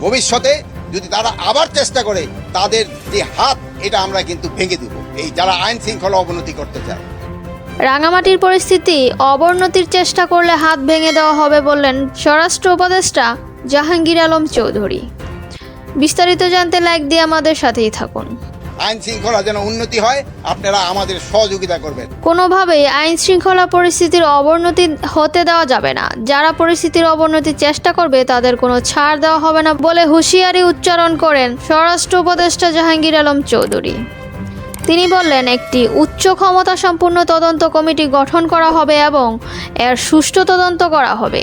ভবিষ্যতে যদি তারা আবার চেষ্টা করে, তাদের যে হাত, এটা আমরা কিন্তু ভেঙে দিব। এই যারা আইন শৃঙ্খলা অবনতি করতে চায়। রাঙামাটির পরিস্থিতি, অবনতির চেষ্টা করলে হাত ভেঙে দেওয়া হবে বললেন স্বরাষ্ট্র উপদেষ্টা জাহাঙ্গীর আলম চৌধুরী। বিস্তারিত জানতে লাইক দিয়ে আমাদের সাথেই থাকুন। আইন শৃঙ্খলা যেন উন্নতি হয়, আপনারা আমাদের সহযোগিতা করবেন। কোনোভাবেই আইন শৃঙ্খলা পরিস্থিতির অবনতি হতে দেওয়া যাবে না। যারা পরিস্থিতির অবনতির চেষ্টা করবে, তাদের কোনো ছাড় দেওয়া হবে না বলে হুঁশিয়ারি উচ্চারণ করেন স্বরাষ্ট্র উপদেষ্টা জাহাঙ্গীর আলম চৌধুরী। তিনি বললেন, একটি উচ্চ ক্ষমতা সম্পূর্ণ তদন্ত কমিটি গঠন করা হবে এবং এর সুষ্ঠু তদন্ত করা হবে।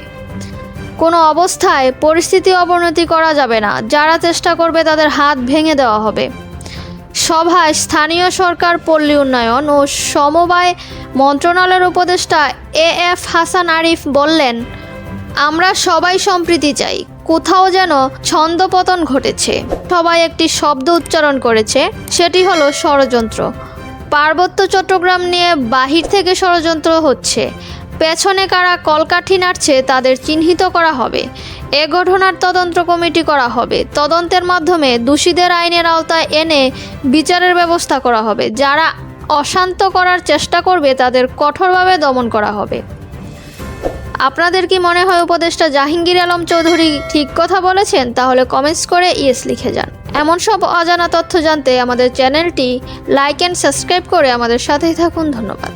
কোনো অবস্থায় পরিস্থিতি অবনতি করা যাবে না। যারা চেষ্টা করবে, তাদের হাত ভেঙে দেওয়া হবে। সভায় স্থানীয় সরকার, পল্লী উন্নয়ন ও সমবায় মন্ত্রণালয়ের উপদেষ্টা এ এফ হাসান আরিফ বললেন, আমরা সবাই সম্প্রীতি চাই। কোথাও যেন ছন্দপতন ঘটেছে। সবাই একটি শব্দ উচ্চারণ করেছে। সেটি হলো ষড়যন্ত্র। পার্বত্য চট্টগ্রাম নিয়ে বাহির থেকে ষড়যন্ত্র হচ্ছে। পেছনে কারা কলকাঠি নাড়ছে, তাদের চিহ্নিত করা হবে। এ ঘটনার তদন্ত কমিটি করা হবে। তদন্তের মাধ্যমে দোষীদের আইনের আওতায় এনে বিচারের ব্যবস্থা করা হবে। যারা অশান্ত করার চেষ্টা করবে, তাদের কঠোরভাবে দমন করা হবে। আপনাদের কি মনে হয় উপদেষ্টা জাহাঙ্গীর আলম চৌধুরী ঠিক কথা বলেছেন? তাহলে কমেন্টস করে ইয়েস লিখে যান। এমন সব অজানা তথ্য জানতে আমাদের চ্যানেলটি লাইক অ্যান্ড সাবস্ক্রাইব করে আমাদের সাথেই থাকুন। ধন্যবাদ।